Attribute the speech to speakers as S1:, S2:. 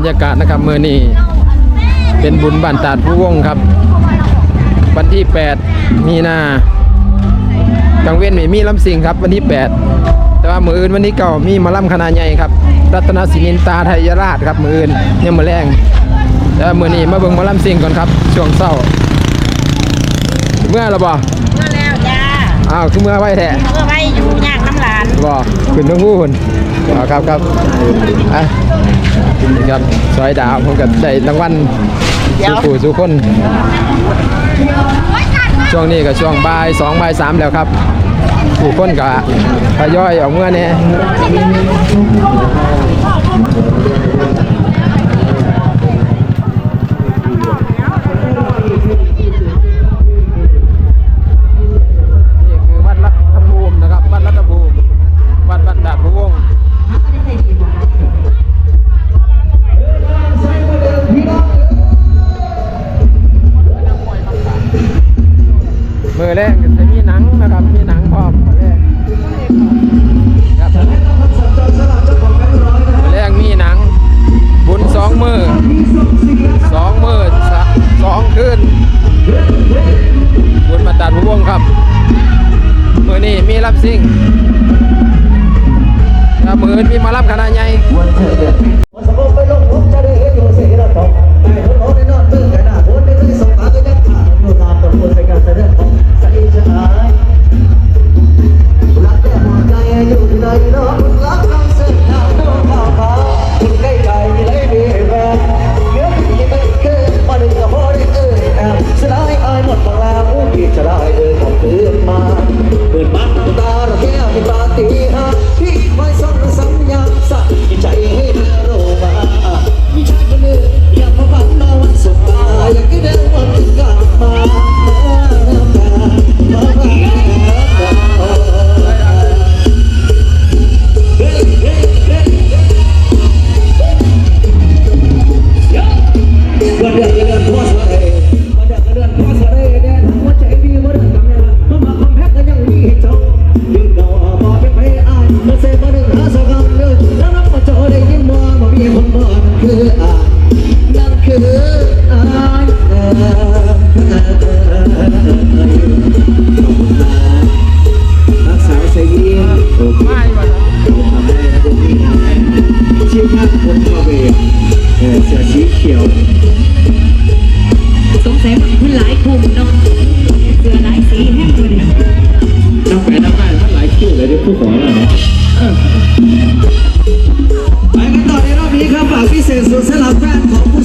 S1: รรยากาศนะครับมือนี้เป็นบุญบ้านตาดผู้วงครับ วันที่ 8 มีนากังเว้นไม่มีลำสิงครับวันที่ 8 แต่ว่ามืออื่นวันนี้เก่ามีหมาล่ำคณะใหญ่ครับ รัตนศินินตาไทยราชครับมืออื่นยังมาแรงแต่ว่ามือนี้มาเบิ่งหมาล่ำสิงก่อนครับช่วงเศร้า เมื่อเราบ่
S2: เมื่อแล้วจ้า
S1: อ้าวคือเมื่อไว้แท้
S2: เมื่อไว้อยู่ยากน้ำหลาน
S1: บ่ ขึ้นทั้งคู่คนอ๋อครับครับอะนี่ครับซอยดาวผมกับได้รางวัลสู่ผู้สู่คน ช่วงนี้ก็ช่วงบ่ายสองบ่ายสามแล้วครับผู้คนก็ทยอยออกเมื่อแน่นี่ มือแรกจะมีหนังนะครับ มีหนังพร้อมมือแรกครับมือแรกมีหนัง บุญสองมือสองมือสสองคืนบุญมาตัดพวงครับ มือนี้มีรับซิ่งครับมือนมีมารับขนาดใหญ่
S3: ไม่มาทำได้นะคุณพี่ชื่อภาพคนนอร์เวย์เสือสีเขียวสงสัยมันหลายคู่น้องเสือหลายสีแห้งเลยน้องแฝดน้องบ้าหลายคู่เลยที่ผู้ขอเรเนาะไปกันต่อในรอบนี้ครับฝากพิเศษสุ
S1: ด
S3: สำหรับแฟนข
S4: อง
S3: ผู้